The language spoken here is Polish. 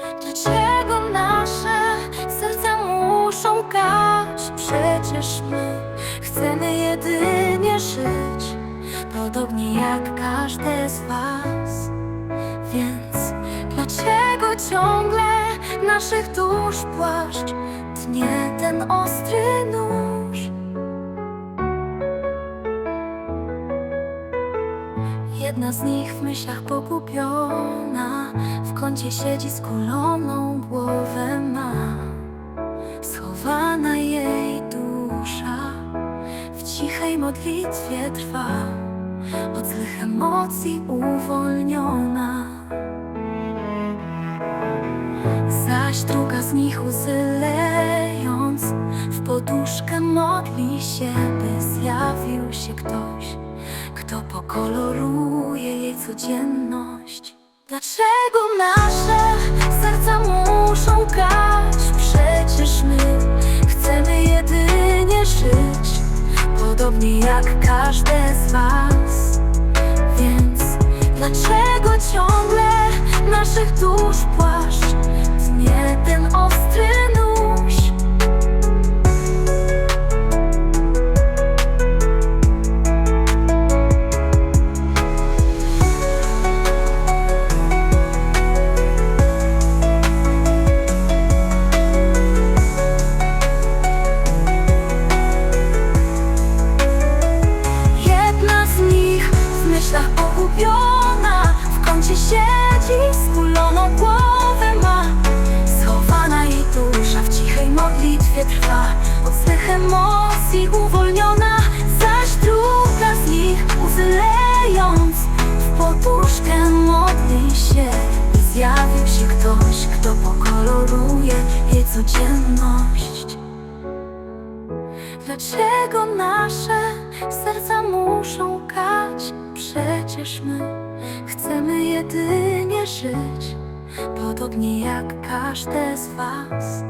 Dlaczego nasze serca muszą gaść? Przecież my chcemy jedynie żyć Podobnie jak każde z was Więc dlaczego ciągle naszych dusz płaszcz Tnie ten ostry Jedna z nich w myślach pogubiona W kącie siedzi skuloną głowę ma. Schowana jej dusza W cichej modlitwie trwa Od złych emocji uwolniona. Zaś druga z nich łzy lejąc W poduszkę modli się, by zjawił się ktoś Kto pokoloruje jej codzienność. Dlaczego nasze serca muszą gaść? Przecież my chcemy jedynie żyć Podobnie jak każde z was. Więc dlaczego ciągle naszych dusz emocji uwolniona Zaś druga z nich łzy W poduszkę modli się. By zjawił się ktoś, kto pokoloruje jej codzienność. Dlaczego nasze serca muszą kać? Przecież my chcemy jedynie żyć Podobnie jak każde z was